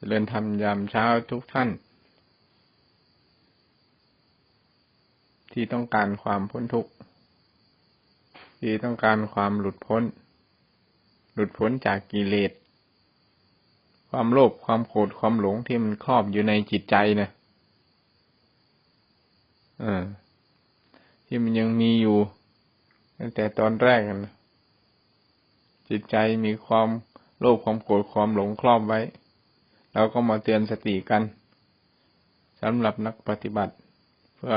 เจริญธรรมยามเช้าทุกท่าน ที่ต้องการความพ้นทุกข์ ที่ต้องการความหลุดพ้น หลุดพ้นจากกิเลส ความโลภความโกรธความหลงที่มันครอบอยู่ในจิตใจนะอที่มันยังมีอยู่ตั้งแต่ตอนแรกนะจิตใจมีความโลภความโกรธความหลงครอบไว้ เราก็มาเตือนสติกันสำหรับนักปฏิบัติ เพื่อ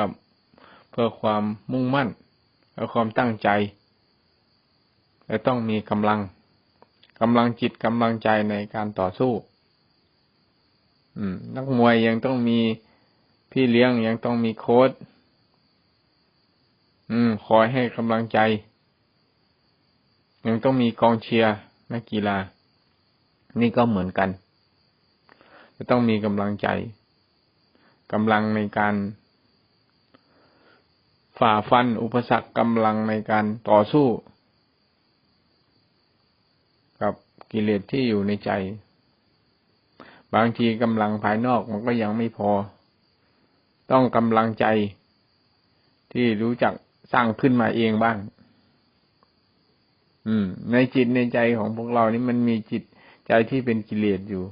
เพื่อความมุ่งมั่นเพื่อความตั้งใจ และต้องมีกำลังกำลังจิตกำลังใจในการต่อสู้ อืม นักมวยยังต้องมีพี่เลี้ยงยังต้องมีโค้ชอืม คอยให้กำลังใจ ยังต้องมีกองเชียร์นักกีฬา นี่ก็เหมือนกัน จะต้องมีกำลังใจกำลังในการฝ่าฟัน อุปสรรคกำลังในการต่อสู้ กับกิเลสที่อยู่ในใจ บางทีกำลังภายนอกมันก็ยังไม่พอ ต้องกำลังใจที่รู้จักสร้างขึ้นมาเองบ้าง อืม ในจิตในใจของพวกเรานี่มันมีจิตใจที่เป็นกิเลสอยู่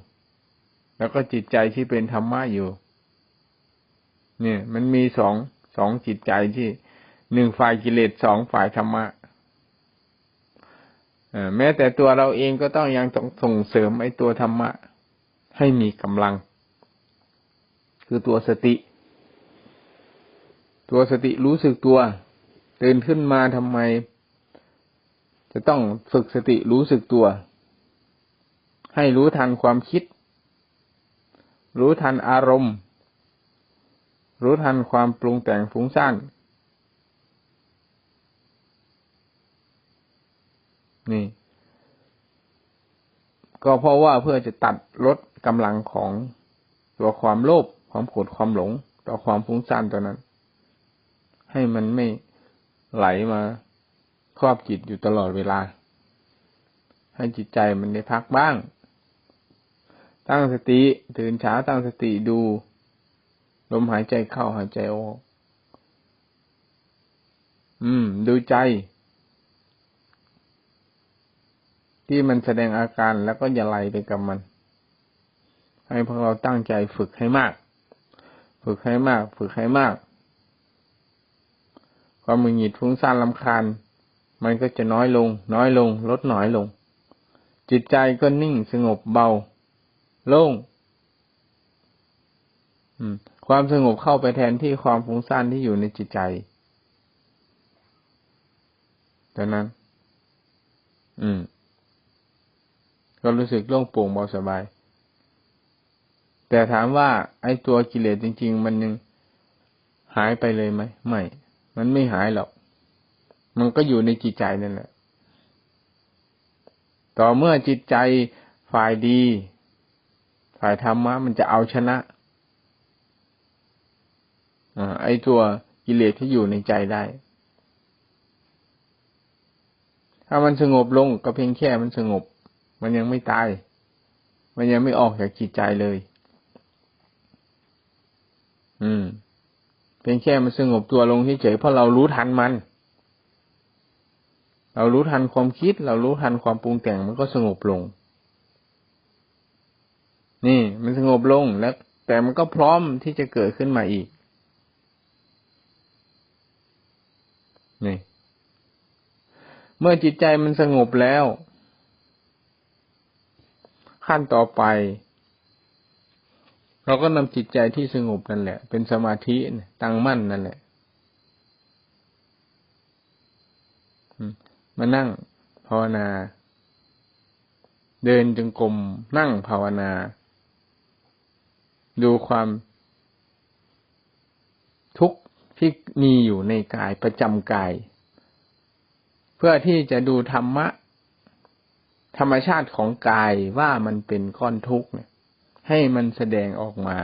แล้วก็จิตใจที่เป็นธรรมะอยู่ เนี่ย มันมีสองสองจิตใจที่หนึ่งฝ่ายกิเลสสองฝ่ายธรรมะแม้แต่ตัวเราเองก็ต้องยังต้องส่งเสริมไอ้ตัวธรรมะ ให้มีกำลัง คือตัวสติ ตัวสติรู้สึกตัวตื่นขึ้นมาทำไม จะต้องฝึกสติรู้สึกตัว ให้รู้ทันความคิด รู้ทันอารมณ์ รู้ทันความปรุงแต่งฟุ้งซ่านนี่ ก็เพราะว่าเพื่อจะตัดลดกำลังของตัวความโลภความโกรธความหลง ต่อความฟุ้งซ่านตัวนั้น ให้มันไม่ไหลมาครอบจิตอยู่ตลอดเวลา ให้จิตใจมันได้พักบ้าง ตั้งสติตื่นเช้าตั้งสติดู ลมหายใจเข้าหายใจออก อืม ดูใจ ที่มันแสดงอาการแล้วก็อย่าไหลไปกับมัน ให้พวกเราตั้งใจฝึกให้มาก ฝึกให้มาก ฝึกให้มาก ความมึนหงิดฟุ้งซ่านลำคาญ มันก็จะน้อยลง น้อยลง ลดน้อยลง จิตใจก็นิ่งสงบเบา โล่งความสงบเข้าไปแทนที่ความฟุ้งซ่านที่อยู่ในจิตใจดังนั้น อืม ก็รู้สึกโล่งโปร่งเบาสบาย แต่ถามว่าไอ้ตัวกิเลสจริง ๆ มันยังหายไปเลยไหม ไม่ มันไม่หายหรอก มันก็อยู่ในจิตใจนั่นแหละ ต่อเมื่อจิตใจฝ่ายดี ฝ่ายธรรมะมันจะเอาชนะอไอ้ตัวกิเลสที่อยู่ในใจได้ ถ้ามันสงบลงก็เพียงแค่มันสงบ มันยังไม่ตาย มันยังไม่ออกจากจิตใจเลย อืม เพียงแค่มันสงบตัวลงเฉยๆเพราะเรารู้ทันมัน เรารู้ทันความคิด เรารู้ทันความปรุงแต่งมันก็สงบลง นี่มันสงบลงแล้ว แต่มันก็พร้อมที่จะเกิดขึ้นมาอีก นี่ เมื่อจิตใจมันสงบแล้ว ขั้นต่อไป เราก็นำจิตใจที่สงบนั่นแหละ เป็นสมาธิตั้งมั่นนั่นแหละมานั่งภาวนา เดินจงกรมนั่งภาวนา ดูความทุกข์ที่มีอยู่ในกายประจำกาย เพื่อที่จะดูธรรมะ ธรรมชาติของกายว่ามันเป็นก้อนทุกข์เนี่ยให้มันแสดงออกมา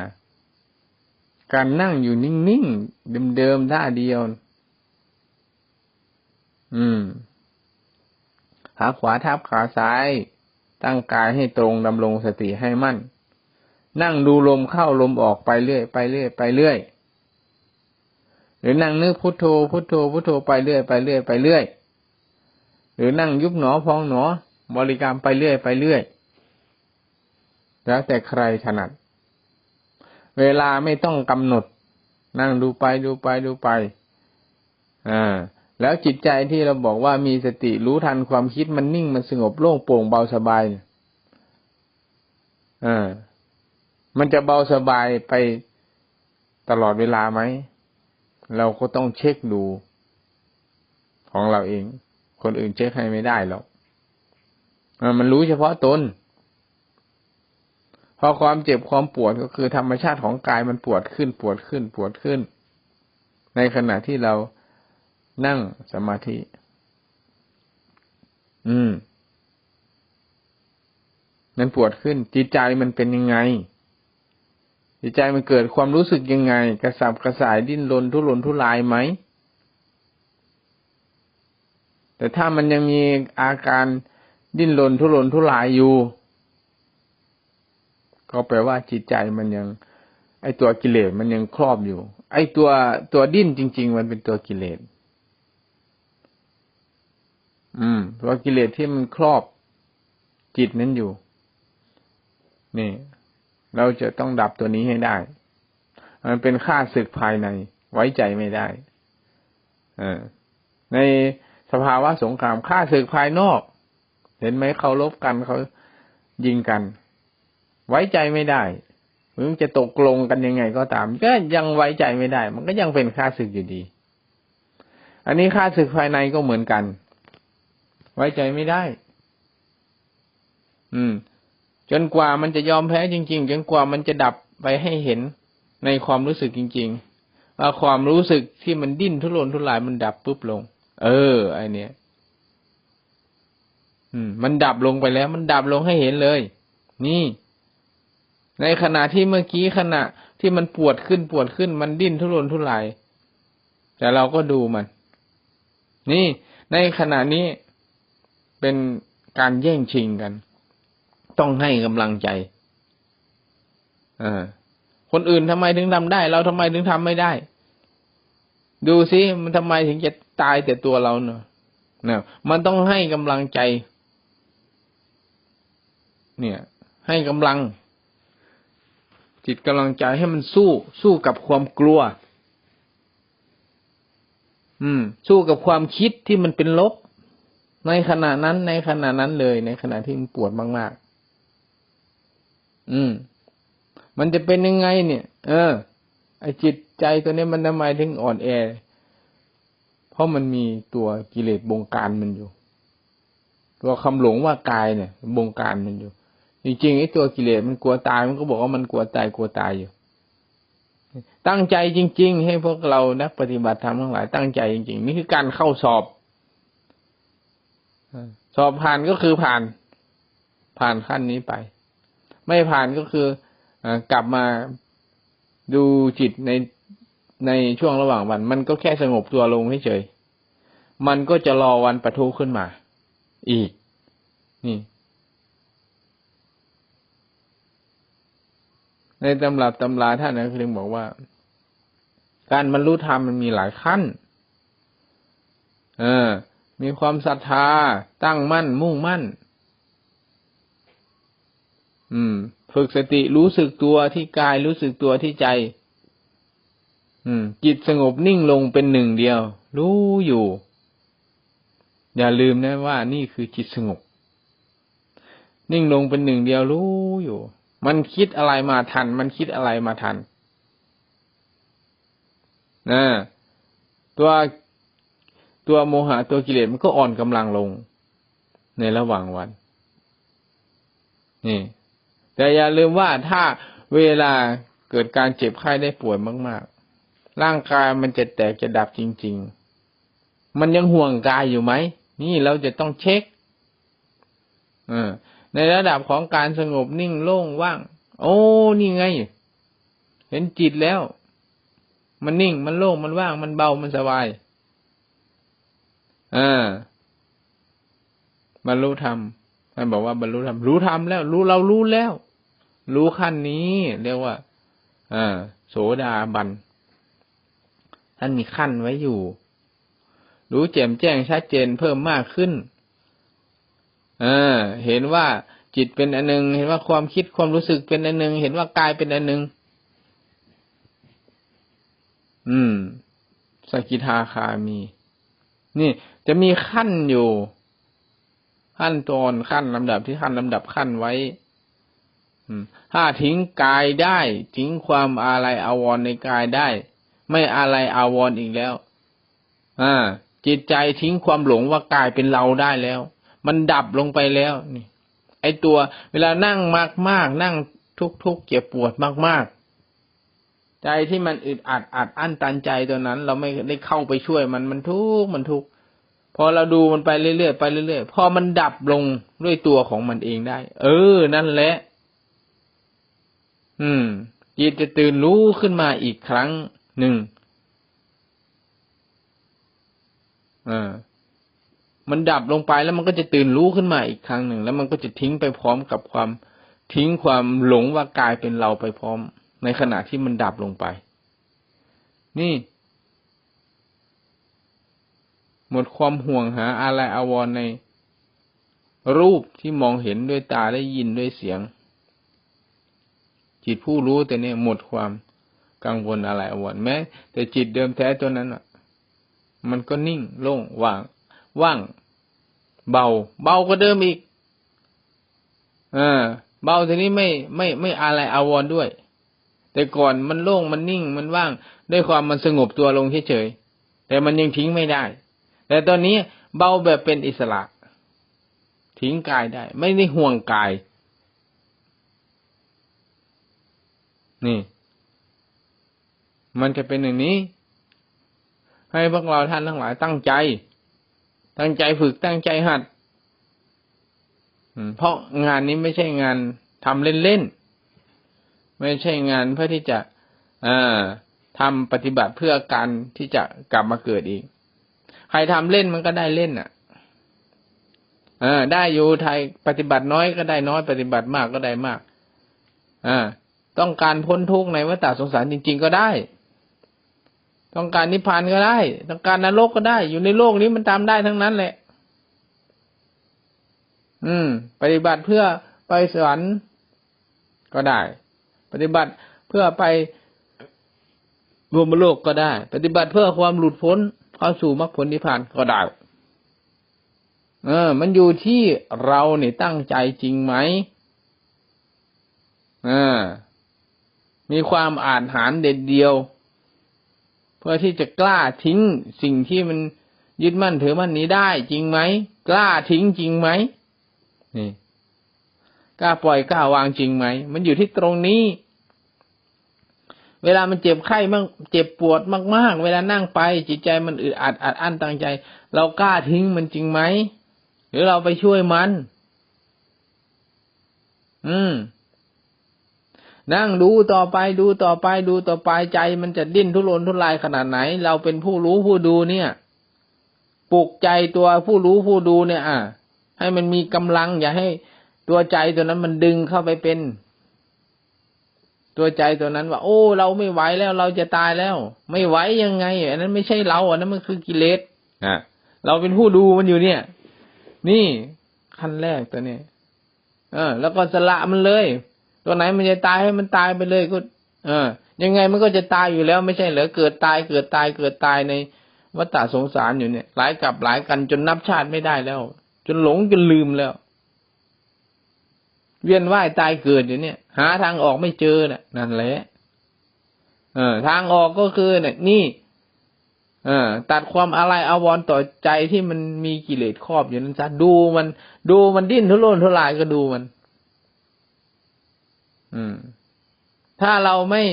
การนั่งอยู่นิ่งๆเดิมๆท่าเดียว อืมขาขวาทับขาซ้าย ตั้งกายให้ตรงดำรงสติให้มั่น นั่งดูลมเข้าลมออกไปเรื่อยไปเรื่อยไปเรื่อยหรือนั่งนึกพุทโธพุทโธพุทโธไปเรื่อยไปเรื่อยไปเรื่อย หรือนั่งยุบหนอพองหนอบริกรรมไปเรื่อยไปเรื่อย แล้วแต่ใครถนัด เวลาไม่ต้องกำหนด นั่งดูไปดูไปดูไปอ่าแล้วจิตใจที่เราบอกว่ามีสติรู้ทันความคิดมันนิ่งมันสงบโล่งโปร่งเบาสบายอ่า มันจะเบาสบายไปตลอดเวลาไหม เราก็ต้องเช็คดู ของเราเอง คนอื่นเช็คให้ไม่ได้หรอกมันรู้เฉพาะตนพอความเจ็บความปวดก็คือธรรมชาติของกายมันปวดขึ้นปวดขึ้นปวดขึ้น ในขณะที่เรานั่งสมาธิ อืม มันปวดขึ้นจิตใจมันเป็นยังไง จิตใจมันเกิดความรู้สึกยังไง กระสับกระส่ายดิ้นรนทุรนทุรายไหม แต่ถ้ามันยังมีอาการดิ้นรนทุรนทุรายอยู่ ก็แปลว่าจิตใจมันยัง ไอตัวกิเลสมันยังครอบอยู่ ไอตัวตัวดิ้นจริง ๆ มันเป็นตัวกิเลสอืมตัวกิเลสที่มันครอบจิตนั้นอยู่ นี่ เราจะต้องดับตัวนี้ให้ได้ มันเป็นค่าศึกภายใน ไว้ใจไม่ได้ในสภาวะสงครามค่าศึกภายนอก เห็นไหมเขาลบกันเขายิงกัน ไว้ใจไม่ได้มึงจะตกลงกันยังไงก็ตาม ก็ยังไว้ใจไม่ได้ มันก็ยังเป็นค่าศึกอยู่ดี อันนี้ค่าศึกภายในก็เหมือนกัน ไว้ใจไม่ได้ อืม จนกว่ามันจะยอมแพ้จริง ๆ จนกว่ามันจะดับไปให้เห็นในความรู้สึกจริง ๆ ว่าความรู้สึกที่มันดิ้นทุรนทุรายมันดับปุ๊บลง เออไอเนี้ยอืมมันดับลงไปแล้ว มันดับลงให้เห็นเลย นี่ ในขณะที่เมื่อกี้ขณะที่มันปวดขึ้นปวดขึ้น มันดิ้นทุรนทุราย แต่เราก็ดูมัน นี่ ในขณะนี้เป็นการแย่งชิงกัน ต้องให้กำลังใจอคนอื่นทำไมถึงทำได้ เราทำไมถึงทำไม่ได้ ดูซิมันทำไมถึงจะตายแต่ตัวเราเนอะนะมันต้องให้กำลังใจ เนี่ย ให้กำลัง จิตกำลังใจให้มันสู้ สู้กับความกลัว อืม สู้กับความคิดที่มันเป็นลบ ในขณะนั้นในขณะนั้นเลย ในขณะที่มันปวดมากๆ อืม มันจะเป็นยังไง เนี่ย เออ ไอจิตใจตัวนี้มันทำไมถึงอ่อนแอ เพราะมันมีตัวกิเลสบงการมันอยู่ ตัวคำหลงว่ากายเนี่ย บงการมันอยู่ จริงๆไอ้ตัวกิเลสมันกลัวตาย มันก็บอกว่ามันกลัวตายกลัวตายอยู่ ตั้งใจจริง ๆ ให้พวกเรานักปฏิบัติธรรมทั้งหลายตั้งใจจริง ๆ นี่คือการเข้าสอบสอบผ่านก็คือผ่าน ผ่านขั้นนี้ไป ไม่ผ่านก็คือกลับมาดูจิตในในช่วงระหว่างวัน มันก็แค่สงบตัวลงเฉยมันก็จะรอวันประทุขึ้นมา อีก นี่ ในตำรับตำราท่านนะคือบอกว่า การบรรลุธรรมมันมีหลายขั้น เออ มีความศรัทธาตั้งมั่นมุ่งมั่น อืม ฝึกสติรู้สึกตัวที่กายรู้สึกตัวที่ใจ อืม จิตสงบนิ่งลงเป็นหนึ่งเดียว รู้อยู่ อย่าลืมนะว่านี่คือจิตสงบ นิ่งลงเป็นหนึ่งเดียวรู้อยู่ มันคิดอะไรมาทัน มันคิดอะไรมาทันนะตัวตัวโมหะตัวกิเลสมันก็อ่อนกำลังลง ในระหว่างวัน นี่ แต่อย่าลืมว่าถ้าเวลาเกิดการเจ็บไข้ได้ป่วยมาก ๆ ร่างกายมันจะแตกจะดับจริง ๆ มันยังห่วงกายอยู่ไหม นี่เราจะต้องเช็คในระดับของการสงบนิ่งโล่งว่าง โอ้ นี่ไง เห็นจิตแล้ว มันนิ่งมันโล่งมันว่าง มันเบามันสบายอ่าบรรลุธรรมท่านบอกว่าบรรลุธรรมรู้ธรรมแล้ว รู้เรารู้แล้ว รู้ขั้นนี้เรียกว่าอโสดาบันท่านมีขั้นไว้อยู่ รู้แจ่มแจ้งชัดเจนเพิ่มมากขึ้น เออ เห็นว่าจิตเป็นอันหนึ่งเห็นว่าความคิดความรู้สึกเป็นอันหนึ่งเห็นว่ากายเป็นอันหนึ่งอืม สกิทาคามี นี่จะมีขั้นอยู่ ขั้นตอนขั้นลำดับที่ขั้นลำดับขั้นไว้ ถ้าทิ้งกายได้ ทิ้งความอะไรอาวรในกายได้ ไม่อะไรอาวรอีกแล้ว อ่า จิตใจทิ้งความหลงว่ากายเป็นเราได้แล้ว มันดับลงไปแล้วนี่ไอตัว เวลานั่งมากมากนั่งทุกๆเจ็บปวดมากๆ ใจที่มันอึดอัดอัดอั้นตันใจตัวนั้น เราไม่ได้เข้าไปช่วยมันมันทุกมันทุกพอเราดูมันไปเรื่อยๆไปเรื่อยๆพอมันดับลงด้วยตัวของมันเองได้ เออ นั่นแหละ อืม จิตจะตื่นรู้ขึ้นมาอีกครั้งหนึ่งอ่ามันดับลงไปแล้วมันก็จะตื่นรู้ขึ้นมาอีกครั้งหนึ่ง แล้วมันก็จะทิ้งไปพร้อมกับความทิ้งความหลงว่ากายเป็นเราไปพร้อม ในขณะที่มันดับลงไป นี่ หมดความห่วงหาอะไรอาวรในรูปที่มองเห็นด้วยตาได้ยินด้วยเสียง จิตผู้รู้แต่เนี่ยหมดความกังวลอะไรอวรแม้ แต่จิตเดิมแท้ตัวนั้นอะ มันก็นิ่งโล่งว่าง ว่าง เบา เบาก็เดิมอีกอ่าเบาทีนี้ไม่ไม่ไม่อะไรอาวรด้วย แต่ก่อนมันโล่งมันนิ่งมันว่าง ด้วยความมันสงบตัวลงเฉยๆแต่มันยังทิ้งไม่ได้ แต่ตอนนี้เบาแบบเป็นอิสระ ทิ้งกายได้ ไม่ได้ห่วงกาย นี่ มันจะเป็นอย่างนี้ ให้พวกเราท่านทั้งหลายตั้งใจ ตั้งใจฝึกตั้งใจหัดเพราะงานนี้ไม่ใช่งานทำเล่นๆ ไม่ใช่งานเพื่อที่จะทำปฏิบัติเพื่อการที่จะกลับมาเกิดอีก ใครทำเล่นมันก็ได้เล่นอะอได้อยู่ไทยปฏิบัติน้อยก็ได้น้อย ปฏิบัติมากก็ได้มาก อ่า ต้องการพ้นทุกข์ในวัฏสงสารจริง ๆ ก็ได้ ต้องการนิพพานก็ได้ ต้องการนรกก็ได้ อยู่ในโลกนี้มันตามได้ทั้งนั้นแหละ อืม ปฏิบัติเพื่อไปสวรรค์ก็ได้ ปฏิบัติเพื่อไปรวมโลกก็ได้ ปฏิบัติเพื่อความหลุดพ้นเข้าสู่มรรคผลนิพพานก็ได้ เออ มันอยู่ที่เราเนี่ยตั้งใจจริงไหมอ่า มีความอ่านหารเด็ดเดียว เพื่อที่จะกล้าทิ้งสิ่งที่มันยึดมั่นถือมั่นนี้ได้จริงไหมกล้าทิ้งจริงไหมนี่กล้าปล่อยกล้าวางจริงไหมมันอยู่ที่ตรงนี้ เวลามันเจ็บไข้มากเจ็บปวดมาก ๆ เวลานั่งไป จิตใจมันอึดอัดอัดอั้นตั้งใจ เรากล้าทิ้งมันจริงไหมหรือเราไปช่วยมัน อืม นั่งดูต่อไปดูต่อไปดูต่อไปใจ มันจะดิ้นทุรนทุรายขนาดไหน เราเป็นผู้รู้ผู้ดูเนี่ยปลุกใจตัวผู้รู้ผู้ดูเนี่ย อะ ให้มันมีกำลัง อย่าให้ตัวใจตัวนั้นมันดึงเข้าไปเป็น ตัวใจตัวนั้นว่า โอ้ เราไม่ไหวแล้วเราจะตายแล้ว ไม่ไหวยังไงอันนั้นไม่ใช่เราอันนั้นมันคือกิเลสอะเราเป็นผู้ดูมันอยู่เนี่ย นี่ขั้นแรกตัวนี้เออ แล้วก็สละมันเลย ตัวไหนมันจะตายให้มันตายไปเลยก็เออยังไงมันก็จะตายอยู่แล้วไม่ใช่เหรอเกิดตายเกิดตายเกิดตายในวัฏสงสารอยู่เนี่ย หลายกับหลายกันจนนับชาติไม่ได้แล้ว จนหลงจนลืมแล้ว เวียนว่ายตายเกิดอยู่เนี่ย หาทางออกไม่เจอน่ะ นั่นแหละเออ ทางออกก็คือเนี่ยนี่ เออ ตัดความอะไรอาวรต่อใจที่มันมีกิเลสครอบอยู่นั้นซะดูมัน ดูมันดิ้นทุรนทุรายก็ดูมัน อืม ถ้าเราไม่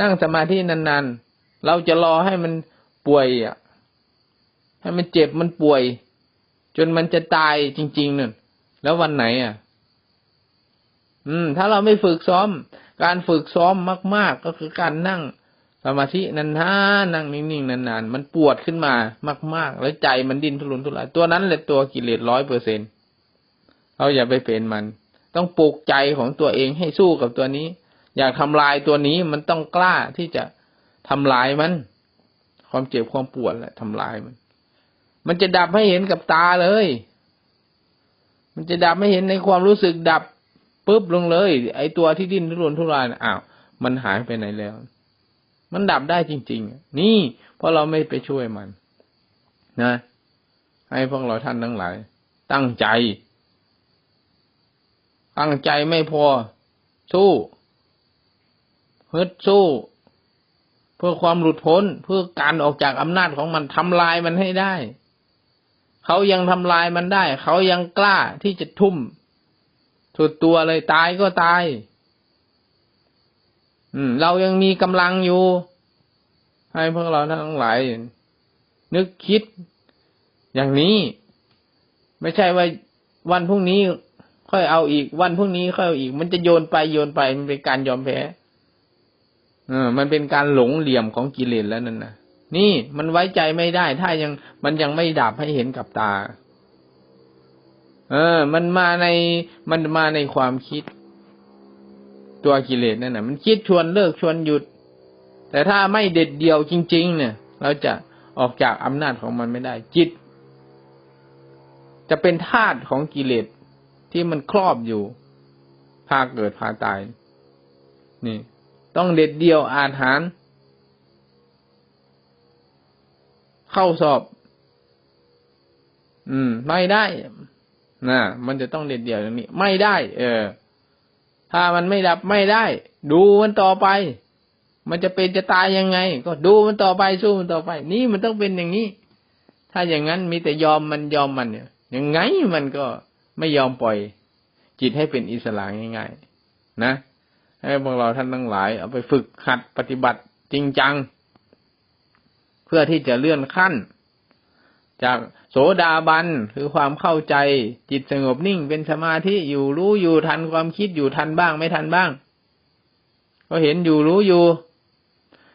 นั่งสมาธินานๆ เราจะรอให้มันป่วยอะ ให้มันเจ็บมันป่วย จนมันจะตายจริงๆนั่นแล้ววันไหนอะ อืม ถ้าเราไม่ฝึกซ้อม การฝึกซ้อมมาก ๆ ก็คือการนั่งสมาธินานๆนั่งนิ่งๆนานๆมันปวดขึ้นมามาก ๆ แล้วใจมันดิ้นทุรนทุรายตัวนั้นแหละตัวกิเลสร้อยเปอร์เซ็นเราอย่าไปเป็นมัน ต้องปลุกใจของตัวเองให้สู้กับตัวนี้ อยากทำลายตัวนี้มันต้องกล้าที่จะทำลายมัน ความเจ็บความปวดแหละทำลายมัน มันจะดับให้เห็นกับตาเลย มันจะดับให้เห็นในความรู้สึกดับปุ๊บลงเลย ไอ้ตัวที่ดิ้นทุรนทุรายอ้าวมันหายไปไหนแล้ว มันดับได้จริง ๆ นี่ เพราะเราไม่ไปช่วยมัน นะ ให้พวกเราท่านทั้งหลาย ตั้งใจ ตั้งใจไม่พอ สู้ฮึดสู้ เพื่อความหลุดพ้นเพื่อการออกจากอำนาจของมันทำลายมันให้ได้ เขายังทำลายมันได้ เขายังกล้าที่จะทุ่มสุดตัวเลยตายก็ตาย อืม เรายังมีกำลังอยู่ ให้พวกเราทั้งหลาย นึกคิดอย่างนี้ ไม่ใช่ว่าวันพรุ่งนี้ ค่อยเอาอีกวันพรุ่งนี้ค่อยเอาอีก มันจะโยนไปโยนไปมันเป็นการยอมแพ้เออมันเป็นการหลงเหลี่ยมของกิเลสแล้วนั่นนะนี่มันไว้ใจไม่ได้ ถ้ายังมันยังไม่ดับให้เห็นกับตา เออ มันมาในมันมาในความคิด ตัวกิเลสนั่นนะมันคิดชวนเลิกชวนหยุด แต่ถ้าไม่เด็ดเดียวจริง ๆ เนี่ย เราจะออกจากอำนาจของมันไม่ได้จิต จะเป็นธาตุของกิเลส ที่มันครอบอยู่ พาเกิดพาตาย นี่ ต้องเด็ดเดียวอาหาร เข้าสอบ อืม ไม่ได้นะมันจะต้องเด็ดเดี่ยวอย่างนี้ ไม่ได้ เออ ถ้ามันไม่ดับไม่ได้ ดูมันต่อไป มันจะเป็นจะตายยังไง ก็ดูมันต่อไปสู้มันต่อไป นี่มันต้องเป็นอย่างนี้ ถ้าอย่างนั้นมีแต่ยอมมันยอมมันเนี่ยยังไงมันก็ ไม่ยอมปล่อย จิตให้เป็นอิสระง่าย ๆ นะ ให้พวกเราท่านทั้งหลาย เอาไปฝึกหัดปฏิบัติจริงจัง เพื่อที่จะเลื่อนขั้น จากโสดาบันคือความเข้าใจ จิตสงบนิ่งเป็นสมาธิอยู่รู้อยู่ทันความคิดอยู่ทันบ้างไม่ทันบ้าง ก็เห็นอยู่รู้อยู่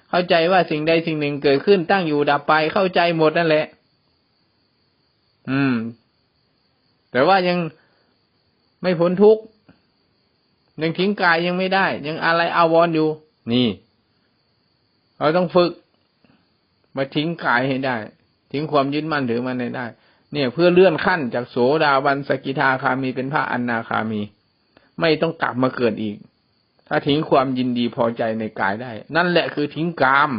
เข้าใจว่าสิ่งใดสิ่งหนึ่งเกิดขึ้นตั้งอยู่ดับไปเข้าใจหมดนั่นแหละ อืม แต่ว่ายังไม่พ้นทุกข์ยังทิ้งกายยังไม่ได้ ยังอะไรอาวรออยู่ นี่ เราต้องฝึก มาทิ้งกายให้ได้ ทิ้งความยึดมั่นถือมันให้ได้ เนี่ย เพื่อเลื่อนขั้นจากโสดาบันสกิทาคามีเป็นพระอนาคามี ไม่ต้องกลับมาเกิดอีก ถ้าทิ้งความยินดีพอใจในกายได้ นั่นแหละคือทิ้งกาม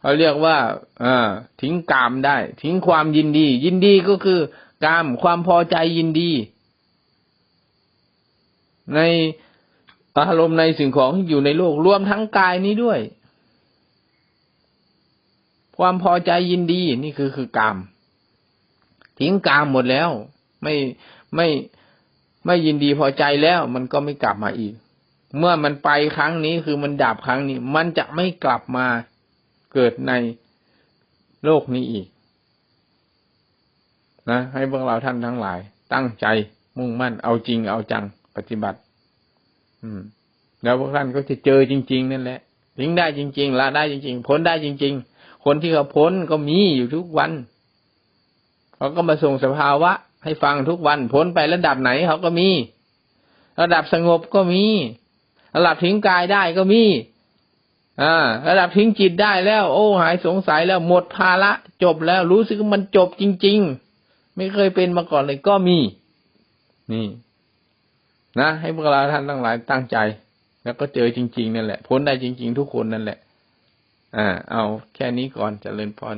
เขาเรียกว่า เออทิ้งกามได้ ทิ้งความยินดี ยินดีก็คือ กาม ความพอใจยินดี ในอารมณ์ในสิ่งของที่อยู่ในโลกรวมทั้งกายนี้ด้วย ความพอใจยินดีนี่คือคือกาม ทิ้งกามหมดแล้ว ไม่ไม่ไม่ยินดีพอใจแล้ว มันก็ไม่กลับมาอีก เมื่อมันไปครั้งนี้คือมันดับครั้งนี้ มันจะไม่กลับมาเกิดในโลกนี้อีก นะให้พวกเราท่านทั้งหลาย ตั้งใจมุ่งมั่นเอาจริงเอาจังปฏิบัติ อืม แล้วพวกท่านก็จะเจอจริง ๆ นั่นแหละทิ้งได้จริงๆละได้จริง ๆ พ้นได้จริง ๆ คนที่เขาพ้นก็มีอยู่ทุกวันเขาก็มาส่งสภาวะ ให้ฟังทุกวัน พ้นไประดับไหนเขาก็มี ระดับสงบก็มี ระดับทิ้งกายได้ก็มีอ่าระดับทิ้งจิตได้แล้ว โอ้ หายสงสัยแล้วหมดภาระจบแล้วรู้สึกมันจบจริง ๆ ไม่เคยเป็นมาก่อนเลยก็มี นี่ นะ ให้พวกเราท่านทั้งหลายตั้งใจ แล้วก็เจอจริง ๆ นั่นแหละ พ้นได้จริง ๆ ทุกคนนั่นแหละ อ่า เอาแค่นี้ก่อนจเจริญพร